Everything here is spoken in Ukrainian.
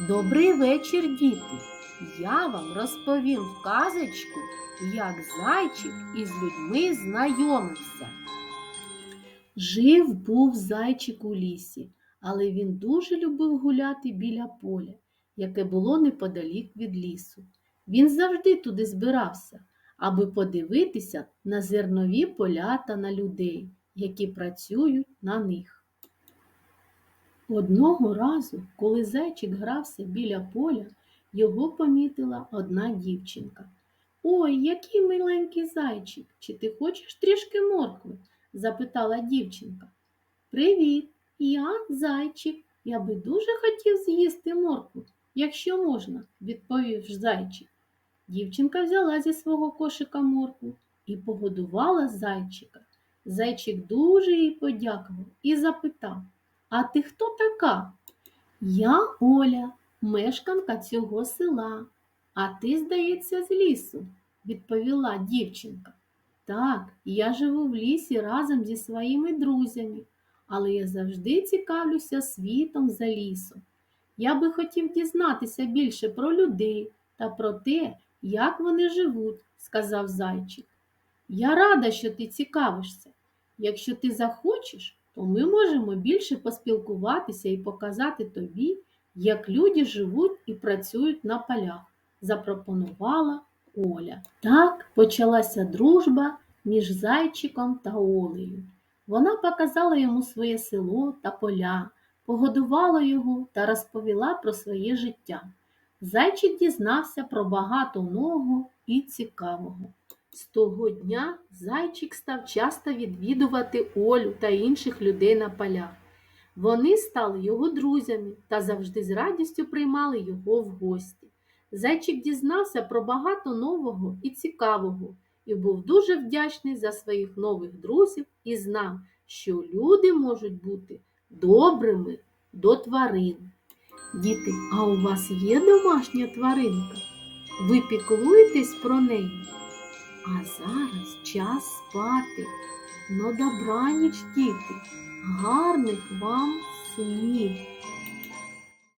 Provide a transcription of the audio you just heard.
Добрий вечір, діти! Я вам розповім казочку, як зайчик із людьми знайомився. Жив був зайчик у лісі, але він дуже любив гуляти біля поля, яке було неподалік від лісу. Він завжди туди збирався, аби подивитися на зернові поля та на людей, які працюють на них. Одного разу, коли зайчик грався біля поля, його помітила одна дівчинка. Ой, який миленький зайчик, чи ти хочеш трішки моркви? запитала дівчинка. Привіт, я зайчик. Я би дуже хотів з'їсти моркву, якщо можна, відповів зайчик. Дівчинка взяла зі свого кошика моркву і погодувала зайчика. Зайчик дуже їй подякував і запитав А ти хто така? Я Оля, мешканка цього села. А ти, здається, з лісу, відповіла дівчинка. Так, я живу в лісі разом зі своїми друзями, але я завжди цікавлюся світом за лісом. Я би хотів дізнатися більше про людей та про те, як вони живуть, сказав зайчик. Я рада, що ти цікавишся. Якщо ти захочеш, то ми можемо більше поспілкуватися і показати тобі, як люди живуть і працюють на полях, запропонувала Оля. Так почалася дружба між зайчиком та Олею. Вона показала йому своє село та поля, погодувала його та розповіла про своє життя. Зайчик дізнався про багато нового і цікавого. З того дня зайчик став часто відвідувати Олю та інших людей на полях. Вони стали його друзями та завжди з радістю приймали його в гості. Зайчик дізнався про багато нового і цікавого і був дуже вдячний за своїх нових друзів і знав, що люди можуть бути добрими до тварин. Діти, а у вас є домашня тваринка? Ви піклуєтесь про неї? А зараз час спати. Ну добраніч, діти, гарних вам снів.